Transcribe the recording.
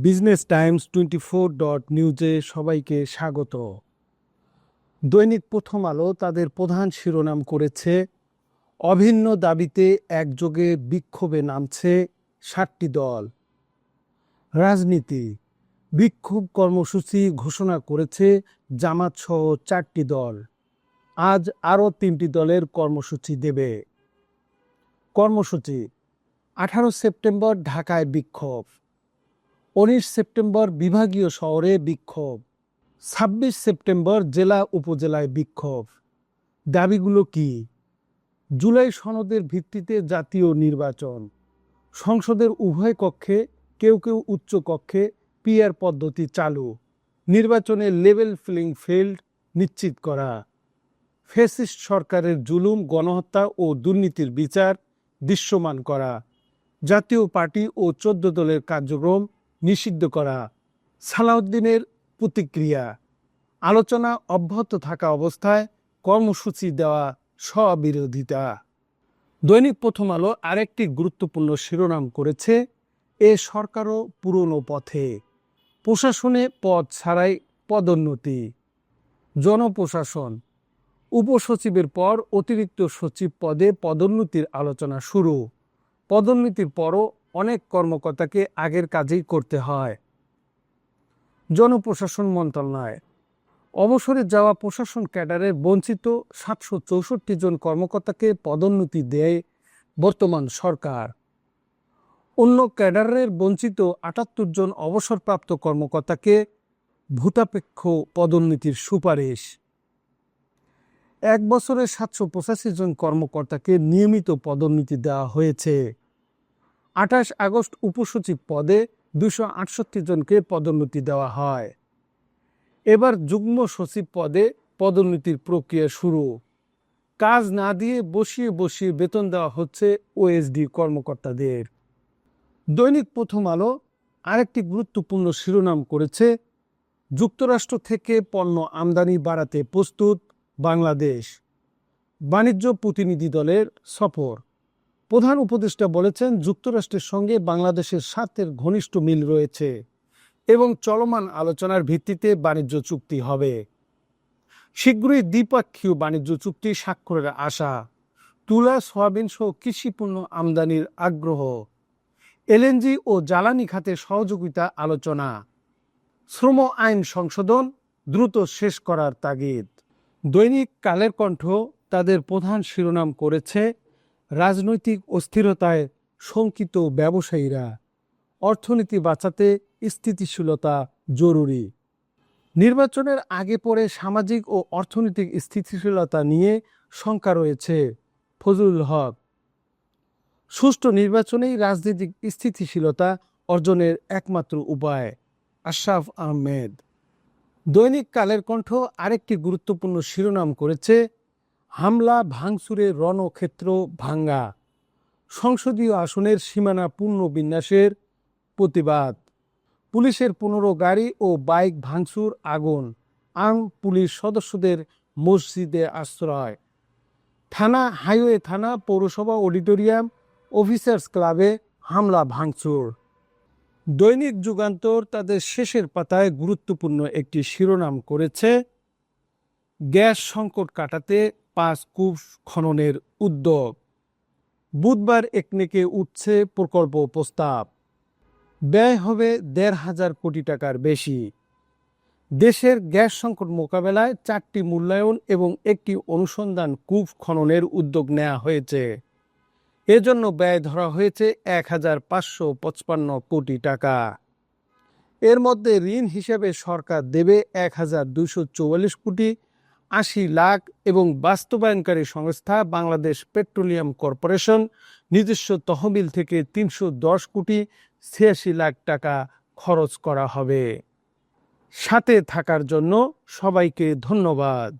Business Times twenty four dot নিউজে সবাইকে স্বাগত। দৈনিক প্রথম আলো তাদের প্রধান শিরোনাম করেছে, অভিন্ন দাবিতে একযোগে বিক্ষোভে নামছে ষাটটি দল। রাজনীতি, বিক্ষোভ কর্মসূচি ঘোষণা করেছে জামাত সহ চারটি দল। আজ আরও তিনটি দলের কর্মসূচি দেবে। কর্মসূচি, আঠারো সেপ্টেম্বর ঢাকায় বিক্ষোভ। উনিশ সেপ্টেম্বর বিভাগীয় শহরে বিক্ষোভ, ছাব্বিশ সেপ্টেম্বর জেলা উপজেলায় বিক্ষোভ। দাবিগুলো কি? জুলাই সনদের ভিত্তিতে জাতীয় নির্বাচন। সংসদের উভয় কক্ষে, কেউ কেউ উচ্চ কক্ষে পিয়ার পদ্ধতি চালু। নির্বাচনে লেভেল ফিলিং ফিল্ড নিশ্চিত করা। ফেসিস্ট সরকারের জুলুম, গণহত্যা ও দুর্নীতির বিচার দৃশ্যমান করা। জাতীয় পার্টি ও চোদ্দ দলের কার্যক্রম নিষিদ্ধ করা। সালাউদ্দিনের প্রতিক্রিয়া, আলোচনা অব্যাহত থাকা অবস্থায় কর্মসূচি দেওয়া স্ববিরোধিতা। দৈনিক প্রথম আলো আরেকটি গুরুত্বপূর্ণ শিরোনাম করেছে, এ সরকারও পুরনো পথে। প্রশাসনে পদ ছাড়াই পদোন্নতি। জনপ্রশাসন, উপসচিবের পর অতিরিক্ত সচিব পদে পদোন্নতির আলোচনা শুরু। পদোন্নতির পরও অনেক কর্মকর্তাকে আগের কাজেই করতে হয়। জনপ্রশাসন মন্ত্রণালয়। অবসরে যাওয়া প্রশাসন ক্যাডারের বঞ্চিত সাতশো চৌষট্টি জন কর্মকর্তাকে পদোন্নতি দেয় বর্তমান সরকার। অন্য ক্যাডারের বঞ্চিত আটাত্তর জন অবসরপ্রাপ্ত কর্মকর্তাকে ভূতাপেক্ষ পদোন্নতির সুপারিশ। এক বছরে সাতশো পঁচাশি জন কর্মকর্তাকে নিয়মিত পদোন্নতি দেওয়া হয়েছে। আঠাশ আগস্ট উপসচিব পদে দুশো আটষট্টি জনকে পদোন্নতি দেওয়া হয়। এবার যুগ্ম সচিব পদে পদোন্নতির প্রক্রিয়া শুরু। কাজ না দিয়ে বসিয়ে বসিয়ে বেতন দেওয়া হচ্ছে ওএসডি কর্মকর্তাদের। দৈনিক প্রথম আলো আরেকটি গুরুত্বপূর্ণ শিরোনাম করেছে, যুক্তরাষ্ট্র থেকে পণ্য আমদানি বাড়াতে প্রস্তুত বাংলাদেশ। বাণিজ্য প্রতিনিধি দলের সফর। প্রধান উপদেষ্টা বলেছেন, যুক্তরাষ্ট্রের সঙ্গে বাংলাদেশের স্বার্থের ঘনিষ্ঠ মিল রয়েছে এবং চলমান আলোচনার ভিত্তিতে বাণিজ্য চুক্তি হবে। শীঘ্রই দ্বিপাক্ষীয় বাণিজ্য চুক্তি স্বাক্ষরের আশা। তুলা, সয়াবিন সহ কৃষিপণ্য আমদানির আগ্রহ। এলএনজি ও জ্বালানি খাতে সহযোগিতা আলোচনা। শ্রম আইন সংশোধন দ্রুত শেষ করার তাগিদ। দৈনিক কালের কণ্ঠ তাদের প্রধান শিরোনাম করেছে রাজনৈতিক অস্থিরতায় শঙ্কিত ব্যবসায়ীরা, অর্থনীতি বাঁচাতে স্থিতিশীলতা জরুরি। নির্বাচনের আগে পরে সামাজিক ও অর্থনৈতিক স্থিতিশীলতা নিয়ে শঙ্কা রয়েছে ফজলুল হক। সুষ্ঠু নির্বাচনেই রাজনৈতিক স্থিতিশীলতা অর্জনের একমাত্র উপায়, আশরাফ আহমেদ। দৈনিক কালের কণ্ঠ আরেকটি গুরুত্বপূর্ণ শিরোনাম করেছে হামলা ভাঙচুরে রণক্ষেত্র ভাঙ্গা সংসদীয় আসনের সীমানা পুনর্বিন্যাসের প্রতিবাদ। পুলিশের পনেরো গাড়ি ও বাইক ভাঙচুর আগুন। আম পুলিশ সদস্যদের মসজিদে আশ্রয়। থানা, হাইওয়ে থানা, পৌরসভা, অডিটোরিয়াম, অফিসার্স ক্লাবে হামলা, ভাঙচুর। দৈনিক যুগান্তর তাদের শেষের পাতায় গুরুত্বপূর্ণ একটি শিরোনাম করেছে, গ্যাস সংকট কাটাতে পাঁচ কূপ খননের উদ্যোগ। বুধবার একনেকে উঠছে প্রকল্প প্রস্তাব। ব্যয় হবে দেড় হাজার কোটি টাকার বেশি। দেশের গ্যাস সংকট মোকাবেলায় চারটি মূল্যায়ন এবং একটি অনুসন্ধান কূপ খননের উদ্যোগ নেওয়া হয়েছে। এজন্য ব্যয় ধরা হয়েছে এক হাজার পাঁচশো পঁচপান্ন কোটি টাকা। এর মধ্যে ঋণ হিসেবে সরকার দেবে এক হাজার দুশো চৌয়াল্লিশ কোটি আশি লাখ এবং বাস্তবায়নকারী সংস্থা বাংলাদেশ পেট্রোলিয়াম কর্পোরেশন নিজস্ব তহবিল থেকে তিনশো দশ কোটি ছিয়াশি লাখ টাকা খরচ করা হবে। সাথে থাকার জন্য সবাইকে ধন্যবাদ।